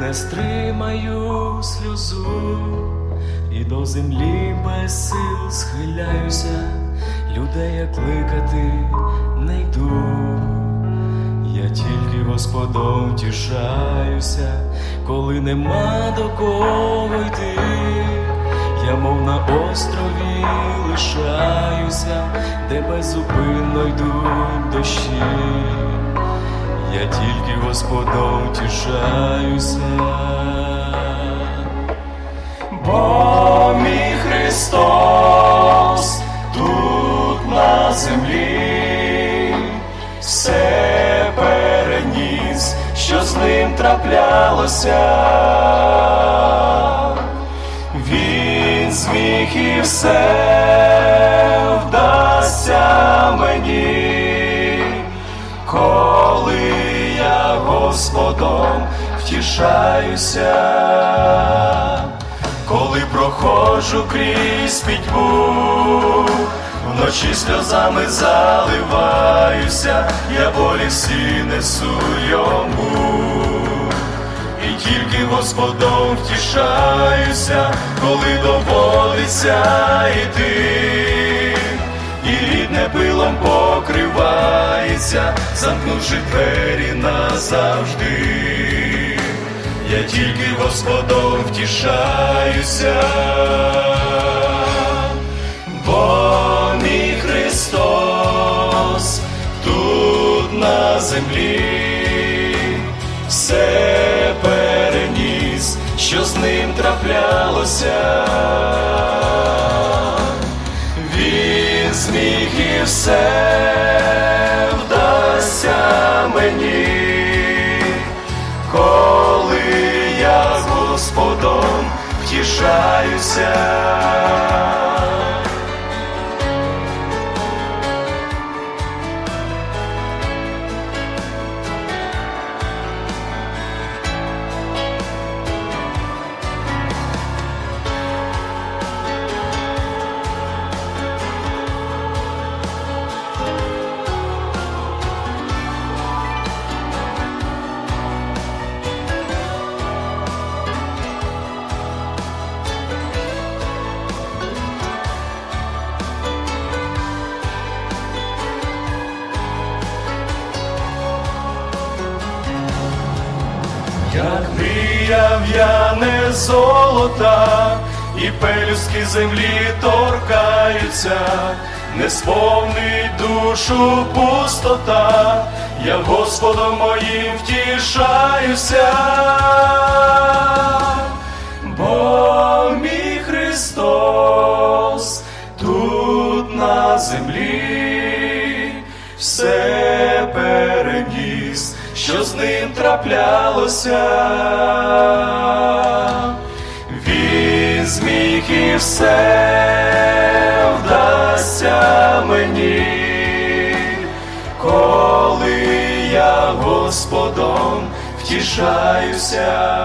не стримаю сльозу, і до землі без сил схиляюся, людей я кликати не йду. Я тільки Господом тішаюся, коли нема до кого йти. Я мов на острові лишаюся, де беззупинно йдуть дощі. Я тільки Господом тішаюся. Бо мій Христос тут на землі все переніс, що з ним траплялося. Він зміг і все Господом втішаюся, коли проходжу крізь пітьму, вночі сльозами заливаюся, я болі всі несу йому. І тільки Господом втішаюся, коли доводиться йти, і рідне пилом покривається, замкнувши двері назавжди. Я тільки Господом втішаюся, бо мій Христос тут на землі все переніс, що з ним траплялося. Він зміг і все вдасться мені, коли я Господом втішаюся. Як мріяв я не золота, і пелюстки землі торкаються, не сповнить душу пустота, я Господом моїм втішаюся, бо мій Христос тут на землі все що з ним траплялося. Він зміг і все вдасться мені, коли я Господом втішаюся.